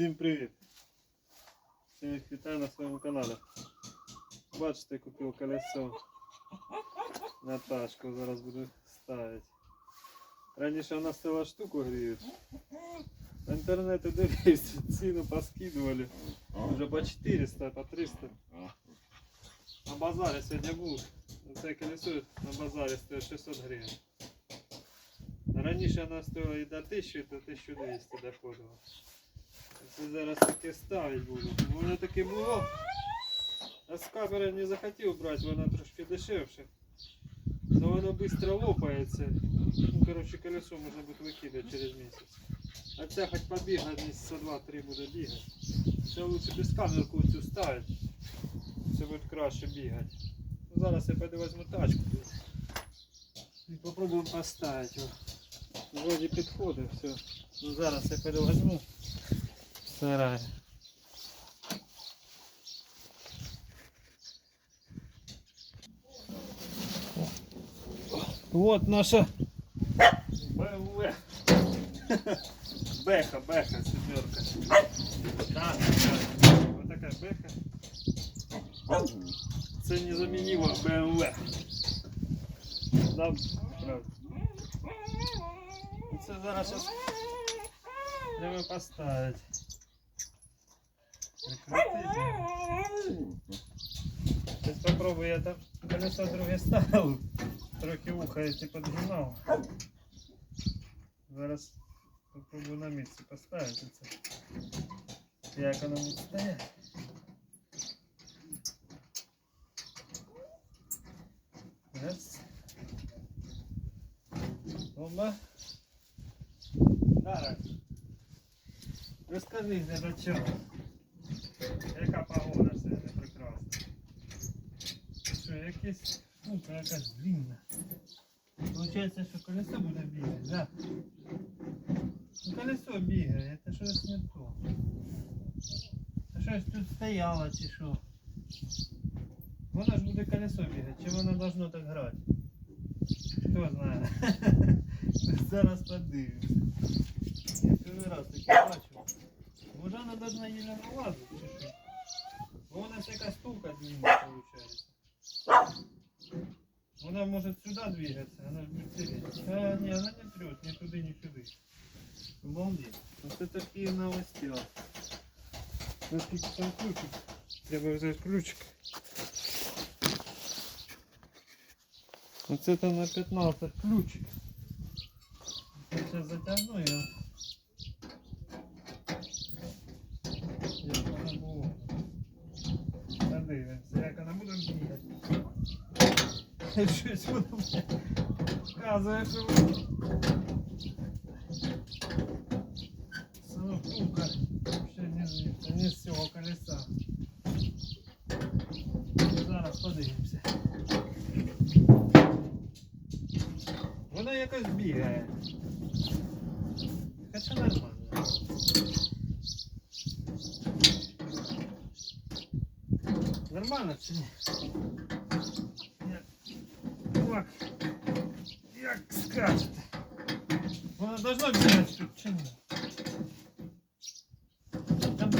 Всім привіт! Всім вітаю на своєму каналі. Бачите, купив колесо на тачку, зараз буду ставити. Раніше вона стояла штуку гріють. В інтернеті дивився, ціну поскидували. Уже по 400, по 300. На базарі сьогодні був. Це колесо на базарі стоїть 600 гривень. Раніше вона стоїла і до 1000, до 1200 доходила. Це зараз таке ставити буду. Воно таке було. А з камери не захотів брати, вона трошки дешевше. Но воно швидко лопається. Ну, коротше, колесо можна буде викидати через місяць. А ця хоч побігає місяця 2-3 буде бігати. Це лучше без камерку цю ставити. Це буде краще бігати. Ну, зараз я пойду візьму тачку. І попробуємо поставити. Вроді підходить все. Ну зараз я пойду візьму. Сарай. Вот наша БМВ. Беха, беха, семерка. Так, так. Вот такая беха. Це незамінимо БМВ. Да, правда. Це зараз щас треба поставити. Сейчас попробую, я там колесо друге ставив. Трохи ухо я типу підгинав. Зараз попробую на місці поставити це. Як воно буде стояти. Раз. Оба. Дарак. Розкажи, до чого. Яка погода сьогодні прекрасна. Це Що, якась штука якась длинна. Получається, що колесо буде бігати, да? Ну, колесо бігає, це щось не то. Це щось тут стояло чи що. Воно ж буде колесо бігати, чи воно должно так грати? Хто знає. Зараз подивимось. Я перший раз таке бачу. Може вона должна її не налазити, чи що? Вона ж якась штука длинна виходить. Вона може сюди двигатися, вона ж сидіти. А, ні, вона не трет, ні туди, ні сюди. Обалдеть. Ось такі новості. Наскільки там ключик? Треба взяти ключик. Оце там на 15 ключик. Я сейчас затягну його. Як вона було. Подивимося, як вона буде бігати. Щось воно мені показує, що воно. Самотука. Ще не звідси, не з цього колеса. Зараз подивимося. Воно якось бігає. Хоча нормально. Нормально чи ні? Як, як, як скажете. Воно должно бігати тут чи ні? Там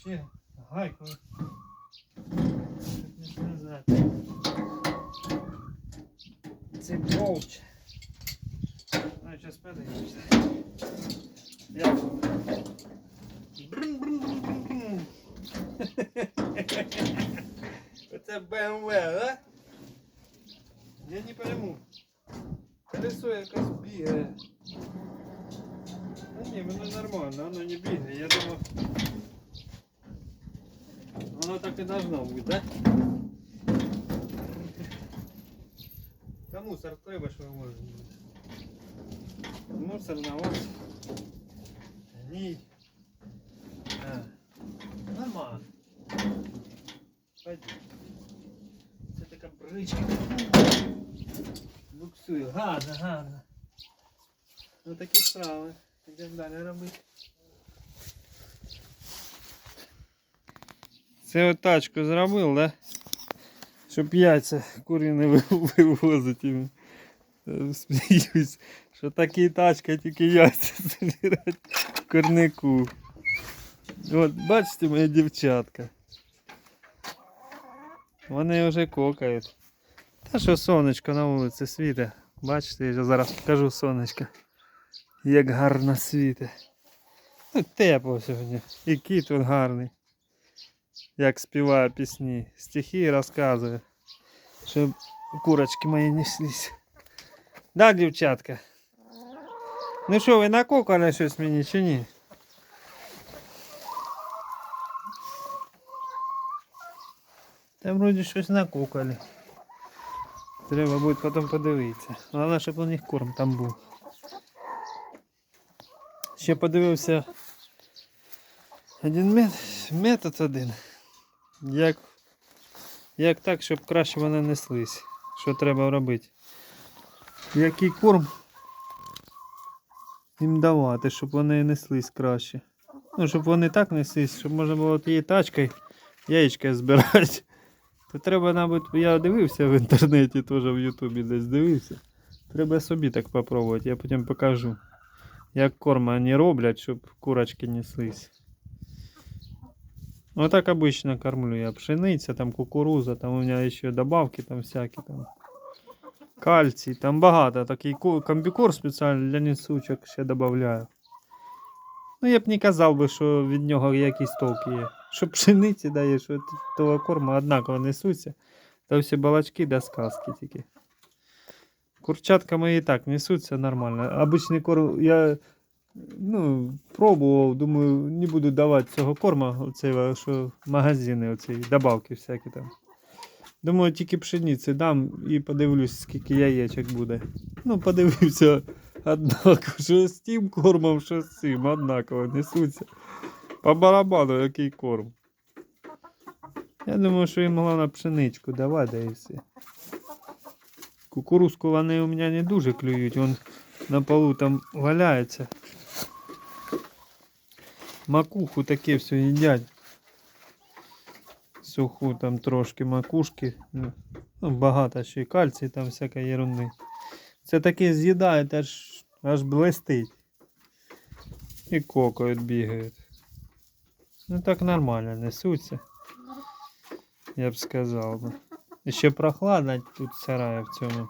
ще гайку. Щоб не сказати. Це болч. Ну, сейчас подивимося. Я... Брум-брум-брум-брум-брум. Оце BMW, да? Я не пойму. Колесо якось бігає. А ні, воно нормально, воно не бігає. Я думав... Воно так і должно бути, да? Та мусор треба, що можна. Мусор на вас. Ні. А. Нормально. Пойдем. Це така бричка. Буксує. Гарно, гарно. Ну такі справи. Йдемо далі робити. Це от тачку зробив, да? Щоб яйця курине вивозити. Сміюсь, що такі тачка тільки яйця збирати в корнику. От, бачите, моя дівчатка. Вони вже кокають. Та що сонечко на вулиці світе. Бачите, я зараз покажу сонечко. Як гарно світе. Ну, тепло сьогодні. І кіт він гарний. Як співає пісні. Стихи розказує. Щоб курочки мої неслись. Да, дівчатка? Ну що, ви накокали щось мені чи ні? Там вроді щось накукали. Треба буде потім подивитися. Головне, щоб у них корм там був. Ще подивився один метод, метод один. Як, як так, щоб краще вони неслись. Що треба робити? Який корм їм давати, щоб вони неслись краще. Ну, щоб вони так неслись, щоб можна було тією тачкою яєчка збирати. То треба, мабуть, я дивився в інтернеті, теж в Ютубі десь дивився. Треба собі так попробувати, я потім покажу. Як корм вони роблять, щоб курочки неслись. Ну так обычно кормлю я. Пшениця, там кукуруза, там у мене ще добавки там всякі там. Кальцій, там багато. Такий комбікор спеціально для несучок ще додаю. Ну я б не казав би, що від нього якісь толки є. Що пшениці дає, що того корму однаково несуться. Та всі балачки да сказки тільки. Курчатка мої так несуться нормально. Обичний корм я ну, пробував, думаю, не буду давати цього корма, оцей, що магазини, оці добавки всякі там. Думаю, тільки пшениці дам і подивлюсь, скільки яєчок буде. Ну, подивився однаково, що з тим кормом, що з цим, однаково несуться. По барабану який корм. Я думаю, що їм головне пшеничку давати, да все. Кукурузку вони у мене не дуже клюють, вон на полу там валяється. Макуху таке все їдять. Суху там трошки макушки. Ну, багато ще й кальцій, там всяка ерунди. Це таке з'їдають, аж, аж блистить. І кокають, бігають. Ну так нормально несуться. Я б сказав би. І ще прохладно тут в сараї в цьому.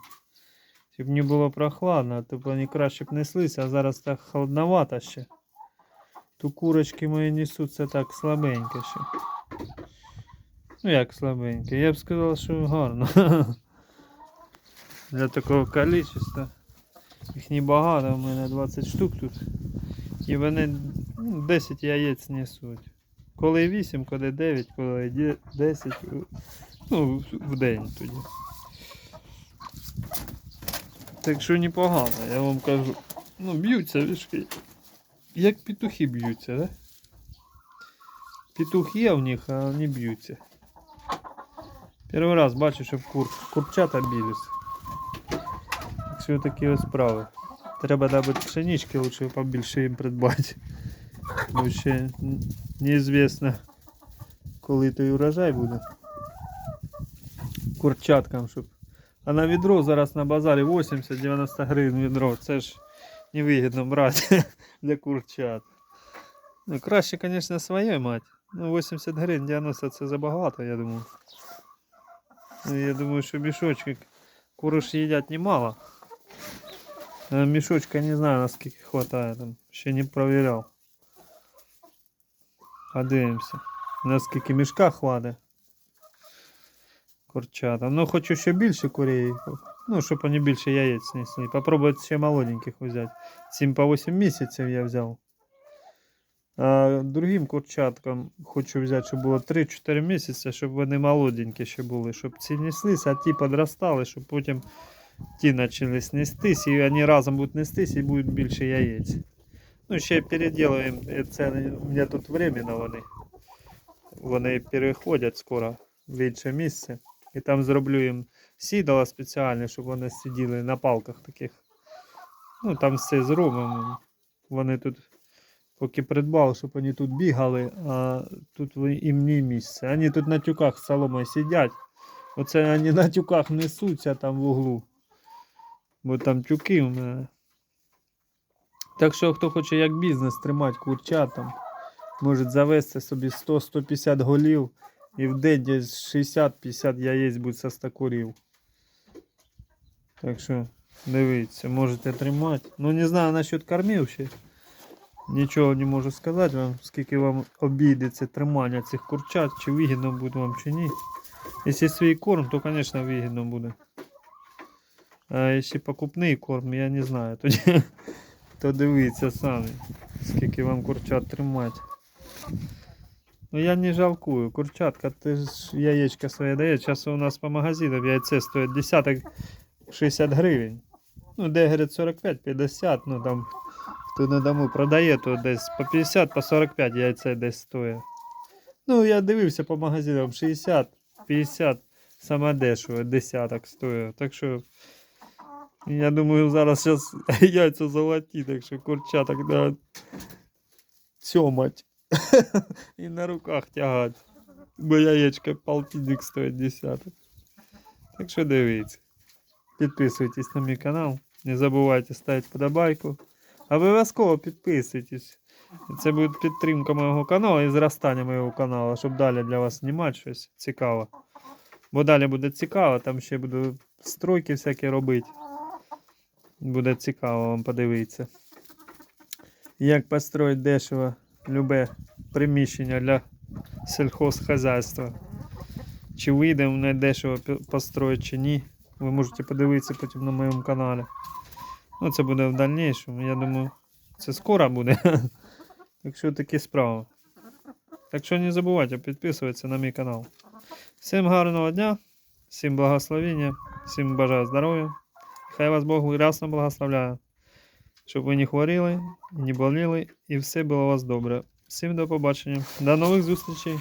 Щоб не було прохладно, то б вони краще б неслися, а зараз так холодновато ще. То курочки мої несуться так слабенько ще. Ну як слабенько? Я б сказав, що гарно. Для такого количества. Їх небагато, у мене 20 штук тут. І вони ну, 10 яєць несуть. Коли 8, коли 9, коли 10. Ну, в день тоді. Так що непогано, я вам кажу. Ну, б'ються вішки. Як петухи б'ються, да? Петух є в них, а не б'ються. Перший раз бачу, щоб кур, курчата білись. Що такі ось справи. Треба дабы пшенички лучше побільше їм придбати. Бо ще неізвісно, коли той урожай буде. Курчаткам, щоб. А на відро зараз на базарі 80-90 гривень відро. Це ж невигідно брати для курчат. Ну, краще, звісно, своє мати. Ну, 80 гривень 90 це забагато, я думаю. Ну, я думаю, що мішочки кури ж їдять немало. А мішочка не знаю, наскільки хватає там. Ще не провіряв. Подивимося. Наскільки мішка хватить. Курчата. Ну хочу ще більше курей. Ну, щоб вони більше яєць несли. Попробувати ще молоденьких взяти. 7 по 8 місяців я взяв. А другим курчаткам хочу взяти, щоб було 3-4 місяці, щоб вони молоденькі ще були, щоб ці неслись, а ті подростали, щоб потім ті почали снестись, і вони разом будуть нестись і буде більше яєць. Ну, ще переділуємо, е, це у мене тут временно вони. Вони переходять скоро в інше місце. І там зроблю їм сідала спеціальне, щоб вони сиділи на палках таких. Ну, там все зробимо. Вони тут поки придбав, щоб вони тут бігали, а тут їм не місце. Вони тут на тюках з соломою сидять. Оце вони на тюках несуться там в углу. Бо там тюки у мене. Так що, хто хоче як бізнес тримати курчат там, може завести собі 100-150 голів і в день десь 60-50 яєць буде со 100 курів. Так що дивіться, можете тримати. Ну не знаю насчет кормів ще. Нічого не можу сказати вам, скільки вам обійдеться тримання цих курчат, чи вигідно буде вам, чи ні. Якщо свій корм, то, звісно, вигідно буде. А якщо покупний корм, я не знаю. Тоді то дивіться самі, скільки вам курчат тримати. Ну я не жалкую. Курчатка, ти ж яєчка своє дає. Зараз у нас по магазинам яйце стоїть десяток 60 гривень. Ну, де говорять 45-50, ну там хто на дому продає, то десь по 50, по 45 яйце десь стоїть. Ну, я дивився по магазинам 60, 50, саме дешево, десяток стоїть. Так що я думаю, зараз зараз яйця золоті, так що курчаток да, цьомать і на руках тягати. Бо яєчко полтинник стоїть десяток. Так що дивіться. Підписуйтесь на мій канал. Не забувайте ставити подобайку. Обов'язково підписуйтесь. Це буде підтримка моєго каналу і зростання моєго каналу, щоб далі для вас знімати щось цікаве. Бо далі буде цікаво, там ще буду стройки всякі робити. Буде цікаво вам подивитися. Як построїти дешево любе приміщення для сільхозхозяйства. Чи вийде мене дешево построїти, чи ні. Ви можете подивитися потім на моєму каналі. Ну, це буде в дальнішому. Я думаю, це скоро буде. Так що такі справи. Так що не забувайте підписуватися на мій канал. Всім гарного дня, всім благословення, всім бажаю здоров'я. Хай вас Бог рясно благословляє. Щоб ви не хворіли, не боліли і все було у вас добре. Всім до побачення. До нових зустрічей.